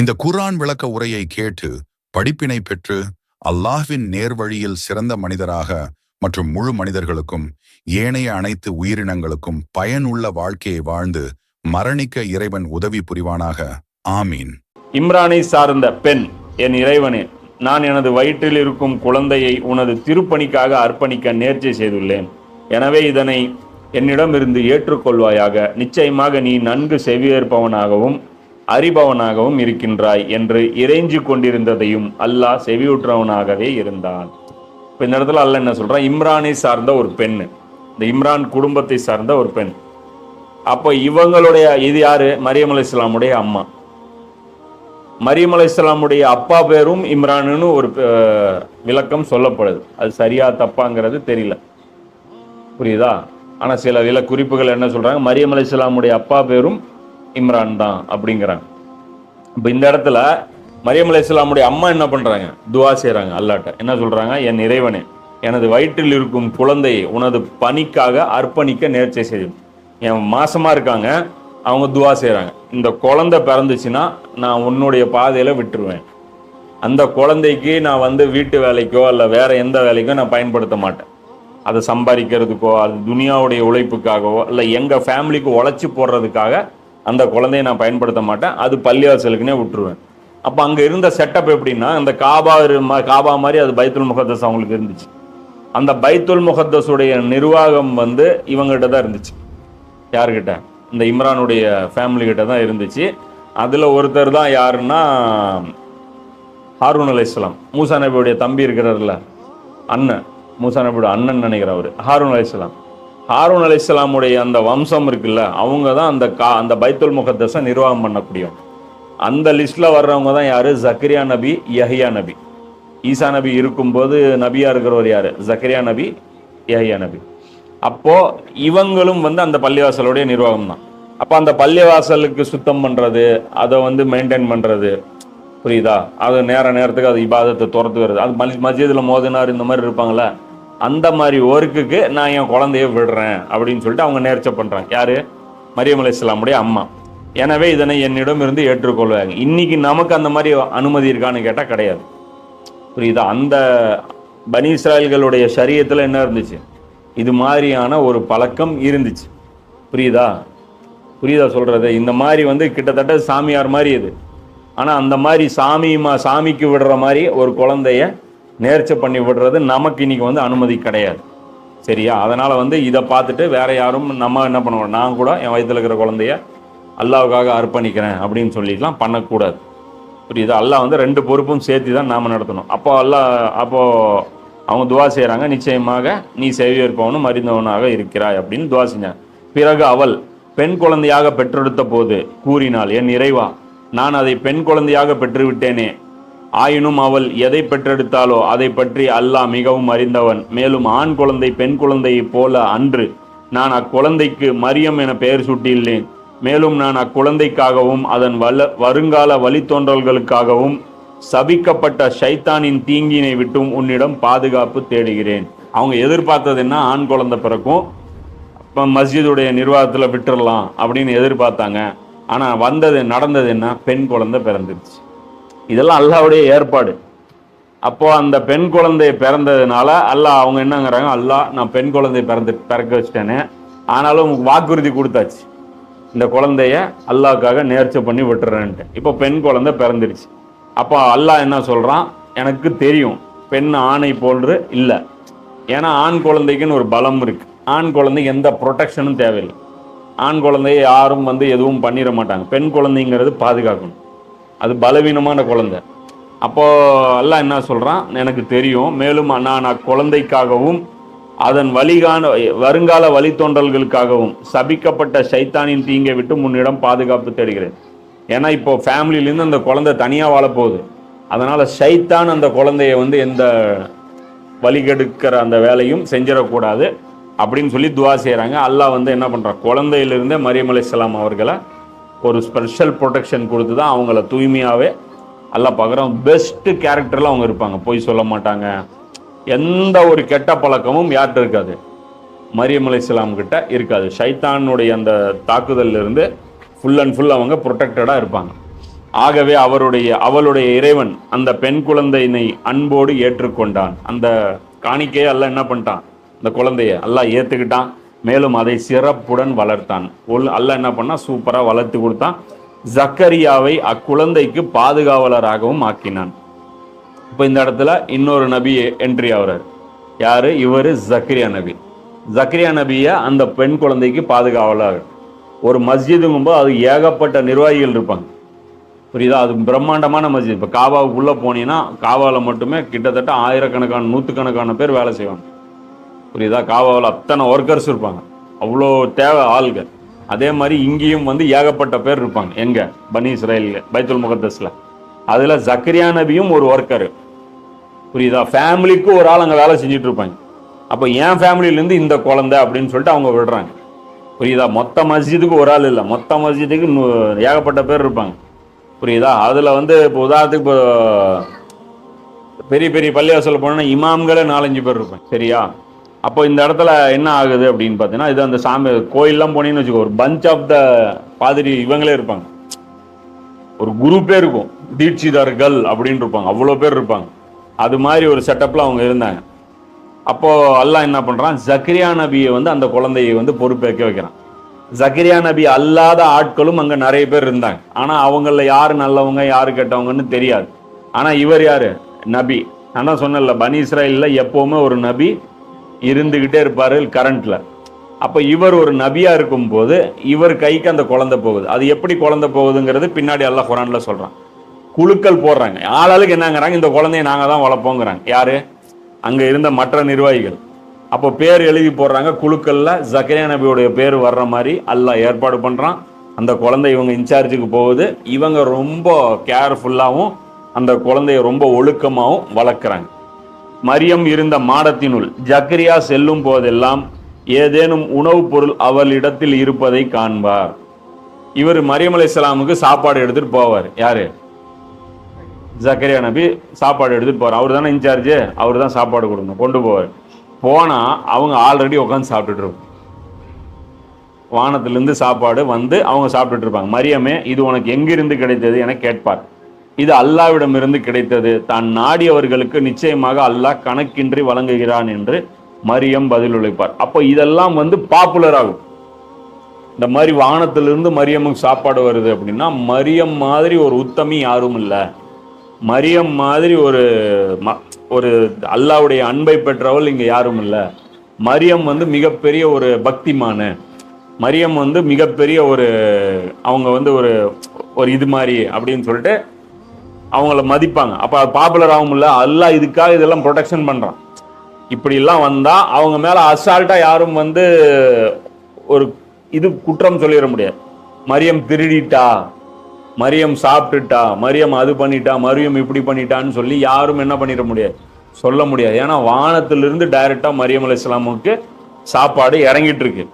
இந்த குர்ஆன் விளக்க உரையை கேட்டு படிப்பினை பெற்று அல்லாஹ்வின் நேர்வழியில் சிறந்த மனிதராக மற்றும் முழு மனிதர்களுக்கும் ஏனைய அனைத்து உயிரினங்களுக்கும் பயனுள்ள வாழ்க்கையை வாழ்ந்து மரணிக்க இறைவன் உதவி புரிவானாக. ஆமீன். இம்ரானை சார்ந்த பெண் என் இறைவனே நான் எனது வயிற்றில் இருக்கும் குழந்தையை உனது திருப்பணிக்காக அர்ப்பணிக்க நேர்ச்சி செய்துள்ளேன். எனவே இதனை என்னிடமிருந்து ஏற்றுக்கொள்வாயாக. நிச்சயமாக நீ நன்கு செவியேற்பவனாகவும் அறிபவனாகவும் இருக்கின்றாய் என்று இறைஞ்சு கொண்டிருந்ததையும் அல்லாஹ் செவியுற்றவனாகவே இருந்தான். இப்போ இந்த இடத்துல அல்லாஹ் என்ன சொல்கிறான் இம்ரானை சார்ந்த ஒரு பெண் இந்த இம்ரான் குடும்பத்தை சார்ந்த ஒரு பெண். அப்போ இவங்களுடைய இது யாரு? மரியம் அலி இஸ்லாமுடைய அம்மா. மரியம் அலி இஸ்லாமுடைய அப்பா பேரும் இம்ரானுன்னு ஒரு விளக்கம் சொல்லப்படுது. அது சரியா தப்பாங்கிறது தெரியல. புரியுதா? ஆனால் சில வில குறிப்புகள் என்ன சொல்கிறாங்க மரியம் அலி இஸ்லாமுடைய அப்பா பேரும் இம்ரான் தான் அப்படிங்கிறாங்க. இப்போ இந்த இடத்துல மரியம் அலி இஸ்லாமுடைய அம்மா என்ன பண்ணுறாங்க துவா செய்கிறாங்க அல்லாட்ட. என்ன சொல்கிறாங்க என் இறைவனே எனது வயிற்றில் இருக்கும் குழந்தையை உனது பணிக்காக அர்ப்பணிக்க நேர்ச்சை செய்யும் என் மாசமாக இருக்காங்க அவங்க துவா செய்கிறாங்க இந்த குழந்தை பிறந்துச்சுன்னா நான் உன்னுடைய பாதையில் விட்டுருவேன். அந்த குழந்தைக்கு நான் வந்து வீட்டு வேலைக்கோ இல்லை வேறு எந்த வேலைக்கோ நான் பயன்படுத்த மாட்டேன். அதை சம்பாதிக்கிறதுக்கோ அது துனியாவுடைய உழைப்புக்காகவோ இல்லை எங்கள் ஃபேமிலிக்கு உழைச்சி போடுறதுக்காக அந்த குழந்தையை நான் பயன்படுத்த மாட்டேன். அது பள்ளிவாசலுக்குனே விட்டுருவேன். அப்போ அங்கே இருந்த செட்டப் எப்படின்னா அந்த காபா இரு- காபா மாதிரி அது பைத்துல் முகத்தஸ் அவங்களுக்கு இருந்துச்சு. அந்த பைத்துல் முகத்தஸுடைய நிர்வாகம் வந்து இவங்ககிட்ட தான் இருந்துச்சு. யாருக்கிட்ட இந்த இம்ரானுடைய ஃபேமிலி கிட்ட தான் இருந்துச்சு. அதில் ஒருத்தர் தான் யாருன்னா ஹாரூன் அலைஹிஸ்ஸலாம் மூசா நபியுடைய தம்பி இருக்கிறார்ல அண்ணன். மூசா நபியோட அண்ணன் நினைக்கிறவர் அவர். ஹாரூன் இஸ்லாம் ஹாரூன் அலைஹிஸ்ஸலாமுடைய அந்த வம்சம் இருக்குல்ல அவங்க தான் அந்த கா அந்த பைத்துல் முகத்தஸை நிர்வாகம் பண்ணக்கூடியவங்க. அந்த லிஸ்ட்டில் வர்றவங்க தான் யார்? ஜக்கரியா நபி யஹியா நபி. ஈசா நபி இருக்கும்போது நபியாக இருக்கிறவர் யார்? ஜக்கரியா நபி யஹியா நபி. அப்போது இவங்களும் வந்து அந்த பள்ளிவாசலுடைய நிர்வாகம் தான். அப்போ அந்த பள்ளிவாசலுக்கு சுத்தம் பண்ணுறது அதை வந்து மெயின்டைன் பண்ணுறது புரியுதா? அது நேர நேரத்துக்கு அது இபாதத்தை துரத்து வருது. அது மலி மஸ்ஜிதில் மோதினார் இந்த மாதிரி இருப்பாங்களே அந்த மாதிரி ஒர்க்குக்கு நான் என் குழந்தைய விடுறேன் அப்படின்னு சொல்லிட்டு அவங்க நேர்ச்சை பண்ணுறாங்க யார்? மரியம் அலி இஸ்லாமுடைய அம்மா. எனவே இதனை என்னிடம் இருந்து ஏற்றுக்கொள்வாங்க. இன்னைக்கு நமக்கு அந்த மாதிரி அனுமதி இருக்கான்னு கேட்டால் கிடையாது. புரியுதா? அந்த பனி இஸ்ராயல்களுடைய சரியத்தில் என்ன இருந்துச்சு? இது மாதிரியான ஒரு பழக்கம் இருந்துச்சு. புரியுதா? புரியுதா சொல்கிறது இந்த மாதிரி வந்து கிட்டத்தட்ட சாமியார் மாதிரி இது. ஆனால் அந்த மாதிரி சாமி சாமிக்கு விடுற மாதிரி ஒரு குழந்தைய நேர்ச்சி பண்ணி விடுறது நமக்கு இன்னைக்கு வந்து அனுமதி கிடையாது. சரியா? அதனால் வந்து இதை பார்த்துட்டு வேற யாரும் நம்ம என்ன பண்ணுவோம்? நான் கூட என் வயதில் இருக்கிற குழந்தைய அல்லாவுக்காக அர்ப்பணிக்கிறேன் அப்படின்னு சொல்லிட்டுலாம் பண்ணக்கூடாது. புரியுதா? அல்லாஹ் வந்து ரெண்டு பொறுப்பும் சேர்த்து தான் நாம் நடத்தணும். அப்போ அல்லாஹ் அப்போ அவங்க துவா செய்கிறாங்க நிச்சயமாக நீ செவியேற்பவனும் அறிந்தவனாக இருக்கிறாய் அப்படின்னு துவா செஞ்சாங்க. பிறகு அவள் பெண் குழந்தையாக பெற்றெடுத்த போது கூறினாள் என் இறைவா நான் அதை பெண் குழந்தையாக பெற்றுவிட்டேனே ஆயினும் அவள் எதை பெற்றெடுத்தாலோ அதை பற்றி அல்லாஹ் மிகவும் அறிந்தவன். மேலும் ஆண் குழந்தை பெண் குழந்தையைப் போல அன்று நான் அக்குழந்தைக்கு மரியம் என பெயர் சூட்டியுள்ளேன். மேலும் நான் அக்குழந்தைக்காகவும் அதன் வல வருங்கால வழித்தோன்றல்களுக்காகவும் சபிக்கப்பட்ட ஷைத்தானின் தீங்கினை விட்டும் உன்னிடம் பாதுகாப்பு தேடுகிறேன். அவங்க எதிர்பார்த்தது என்ன? ஆண் குழந்தை பிறக்கும். இப்போ மஸ்ஜிதுடைய நிர்வாகத்தில் விட்டுடலாம் அப்படின்னு எதிர்பார்த்தாங்க. ஆனால் வந்தது நடந்தது என்ன? பெண் குழந்தை பிறந்துருச்சு. இதெல்லாம் அல்லாவுடைய ஏற்பாடு. அப்போ அந்த பெண் குழந்தை பிறந்ததுனால அல்லாஹ் அவங்க என்னங்கிறாங்க அல்லாஹ் நான் பெண் குழந்தை பிறந்து பிறக்க வச்சிட்டேனே. ஆனாலும் உங்களுக்கு வாக்குறுதி கொடுத்தாச்சு. இந்த குழந்தைய அல்லாவுக்காக நேர்ச்சை பண்ணி விட்டுறேன்ட்டு. இப்போ பெண் குழந்தை பிறந்துருச்சு. அப்போ அல்லாஹ் என்ன சொல்கிறான் எனக்கு தெரியும் பெண் ஆணை போன்று இல்லை. ஏன்னா ஆண் குழந்தைக்குன்னு ஒரு பலம் இருக்குது ஆண் குழந்தைக்கு எந்த ப்ரொடெக்ஷனும் தேவையில்லை. ஆண் குழந்தைய யாரும் வந்து எதுவும் பண்ணிட மாட்டாங்க. பெண் குழந்தைங்கிறது பாதுகாக்கணும். அது பலவீனமான குழந்தை. அப்போ எல்லாம் என்ன சொல்கிறான் எனக்கு தெரியும். மேலும் நான் குழந்தைக்காகவும் அதன் வழிகான வருங்கால வழித்தோன்றல்களுக்காகவும் சபிக்கப்பட்ட சைத்தானின் தீங்கை விட்டு முன்னிடம் பாதுகாப்பு தேடுகிறேன். ஏன்னா இப்போ ஃபேமிலியிலேருந்து அந்த குழந்தை தனியாக வாழப்போகுது. அதனால் சைத்தான் அந்த குழந்தைய வந்து எந்த வழிகெடுக்கிற அந்த வேலையும் செஞ்சிடக்கூடாது அப்படின்னு சொல்லி துவா செய்கிறாங்க அல்லாஹ் வந்து என்ன பண்ணுறான் குழந்தையிலிருந்தே மரியமலை இஸ்லாம் அவர்களை ஒரு ஸ்பெஷல் ப்ரொடெக்ஷன் கொடுத்து தான் அவங்கள தூய்மையாகவே எல்லாம் பார்க்குறோம் பெஸ்ட்டு கேரக்டரில் அவங்க இருப்பாங்க. பொய் சொல்ல மாட்டாங்க. எந்த ஒரு கெட்ட பழக்கமும் யார்கிட்ட இருக்காது. மரியம் இஸ்லாம் கிட்ட இருக்காது. ஷைத்தானுடைய அந்த தாக்குதல்ல இருந்து ஃபுல் அண்ட் ஃபுல் அவங்க ப்ரொடெக்டடாக இருப்பாங்க. ஆகவே அவருடைய அவளுடைய இறைவன் அந்த பெண் குழந்தையினை அன்போடு ஏற்றுக்கொண்டான். அந்த காணிக்கையை அல்லாஹ் என்ன பண்ணிட்டான்? அந்த குழந்தைய எல்லாம் ஏற்றுக்கிட்டான் மேலும் அதை சிறப்புடன் வளர்த்தான். ஒல் அல்ல என்ன பண்ணால் சூப்பராக வளர்த்து கொடுத்தான். ஜக்கரியாவை அக்குழந்தைக்கு பாதுகாவலராகவும் ஆக்கினான். இப்போ இந்த இடத்துல இன்னொரு நபி என்ட்ரி ஆகுறாரு. யார்? இவர் ஜக்கரியா நபி. ஜக்கரியா நபியை அந்த பெண் குழந்தைக்கு பாதுகாவலர். ஒரு மஸ்ஜிதுங்கும்போது அது ஏகப்பட்ட நிர்வாகிகள் இருப்பாங்க. புரியுதா? அது பிரம்மாண்டமான மஸ்ஜித். இப்போ காபாவுக்குள்ளே போனீங்கன்னா காவாவில் மட்டுமே கிட்டத்தட்ட ஆயிரக்கணக்கான நூற்றுக்கணக்கான பேர் வேலை செய்வாங்க. புரியுதா? காவாவில் அத்தனை ஒர்க்கர்ஸ் இருப்பாங்க. அவ்வளோ தேவை ஆளுங்க. அதே மாதிரி இங்கேயும் வந்து ஏகப்பட்ட பேர் இருப்பாங்க. எங்கே? பனி இஸ்ரேலில் பைத்துல் முகத்தஸில். அதில் ஜக்கரியா நபியும் ஒரு ஒர்க்கர் புரியுதா? ஃபேமிலிக்கு ஒரு ஆள் அங்கே வேலை செஞ்சுட்டு இருப்பாங்க. அப்போ என் ஃபேமிலியிலேருந்து இந்த குழந்தை அப்படின்னு சொல்லிட்டு அவங்க விடுறாங்க. புரியுதா? மொத்த மஸ்ஜிதுக்கு ஒரு ஆள் இல்லை. மொத்த மஸ்ஜிதுக்கு ஏகப்பட்ட பேர் இருப்பாங்க. புரியுதா? அதில் வந்து இப்போ உதாரணத்துக்கு இப்போ பெரிய பெரிய பள்ளிவாசல் போனோன்னா இமாம்களே நாலஞ்சு பேர் இருப்பாங்க. சரியா? அப்போ இந்த இடத்துல என்ன ஆகுது அப்படின்னு பார்த்தீங்கன்னா இது அந்த சாமி கோயிலெலாம் போனீங்கன்னு வச்சுக்கோ ஒரு பஞ்ச் ஆஃப் த பாதிரி இவங்களே இருப்பாங்க. ஒரு குரூப்பே இருக்கும் தீட்சிதர்கள் அப்படின்னு இருப்பாங்க அவ்வளோ பேர் இருப்பாங்க. அது மாதிரி ஒரு செட்டப்பில் அவங்க இருந்தாங்க. அப்போது அல்லாஹ் என்ன பண்ணுறான் ஜக்ரியா நபியை வந்து அந்த குழந்தையை வந்து பொறுப்பேற்க வைக்கிறான். ஜக்ரியா நபி அல்லாத ஆட்களும் அங்கே நிறைய பேர் இருந்தாங்க. ஆனால் அவங்களில் யார் நல்லவங்க யார் கெட்டவங்கன்னு தெரியாது. ஆனால் இவர் யார்? நபி. நான் தான் சொன்னல பனி இஸ்ராயல்ல எப்போவுமே ஒரு நபி இருந்துக்கிட்டே இருப்பார் கரண்ட்டில் அப்போ இவர் ஒரு நபியாக இருக்கும்போது இவர் கைக்கு அந்த குழந்தை போகுது. அது எப்படி குழந்தை போகுதுங்கிறது பின்னாடி எல்லாம் குரானில் சொல்கிறான் குழுக்கள் போடுறாங்க. ஆளாளுக்கு என்னங்கிறாங்க இந்த குழந்தைய நாங்கள் தான் வளர்ப்போங்கிறாங்க. யார்? அங்கே இருந்த மற்ற நிர்வாகிகள். அப்போ பேர் எழுதி போடுறாங்க குழுக்களில் ஜக்கரியா நபியோடைய பேர் வர்ற மாதிரி எல்லாம் ஏற்பாடு பண்ணுறான் அந்த குழந்தை இவங்க இன்சார்ஜுக்கு போகுது. இவங்க ரொம்ப கேர்ஃபுல்லாகவும் அந்த குழந்தைய ரொம்ப ஒழுக்கமாகவும் வளர்க்குறாங்க. மரியம் இருந்த மாடத்தினுள் ஜக்கரியா செல்லும் போதெல்லாம் ஏதேனும் உணவுப் பொருள் அவளிடத்தில் இருப்பதை காண்பார். இவர் மரியம் அலைஹிஸ்ஸலாமுக்கு சாப்பாடு எடுத்துட்டு போவார். யாரு? ஜக்கரியா நபி சாப்பாடு எடுத்துட்டு போவார் அவர் தானே இன்சார்ஜு? அவர் தான் சாப்பாடு கொடுக்கணும். கொண்டு போவார். போனா அவங்க ஆல்ரெடி உட்காந்து சாப்பிட்டுட்டு இருக்கும். வானத்திலிருந்து சாப்பாடு வந்து அவங்க சாப்பிட்டுட்டு இருப்பாங்க. மரியமே இது உனக்கு எங்கிருந்து கிடைத்தது என கேட்பார். இது அல்லாவிடமிருந்து கிடைத்தது. தான் நாடியவர்களுக்கு நிச்சயமாக அல்லாஹ் கணக்கின்றி வழங்குகிறான் என்று மரியம் பதிலளிப்பார் அப்போ இதெல்லாம் வந்து பாப்புலர் ஆகும். இந்த மாதிரி வானத்திலிருந்து மரியமுக்கு சாப்பாடு வருது அப்படின்னா மரியம் மாதிரி ஒரு உத்தமி யாரும் இல்லை. மரியம் மாதிரி ஒரு ம- ஒரு அல்லாவுடைய அன்பை பெற்றவள் இங்கே யாரும் இல்லை. மரியம் வந்து மிகப்பெரிய ஒரு பக்திமானு. மரியம் வந்து மிகப்பெரிய ஒரு அவங்க வந்து ஒரு ஒரு இது மாதிரி அப்படின்னு சொல்லிட்டு அவங்கள மதிப்பாங்க. அப்போ அது பாப்புலர் ஆகும்ல எல்லாம் இதுக்காக இதெல்லாம் ப்ரொடெக்ஷன் பண்ணுறான் இப்படிலாம் வந்தால் அவங்க மேலே அசால்ட்டாக யாரும் வந்து ஒரு இது குற்றம் சொல்லிட முடியாது. மரியம் திருடிட்டா மரியம் சாப்பிட்டுட்டா மரியம் அது பண்ணிட்டா மரியம் இப்படி பண்ணிட்டான்னு சொல்லி யாரும் என்ன பண்ணிட முடியாது. சொல்ல முடியாது. ஏன்னா வானத்திலிருந்து டைரெக்டாக மரியம் இஸ்லாமுக்கு சாப்பாடு இறங்கிட்டு இருக்கு.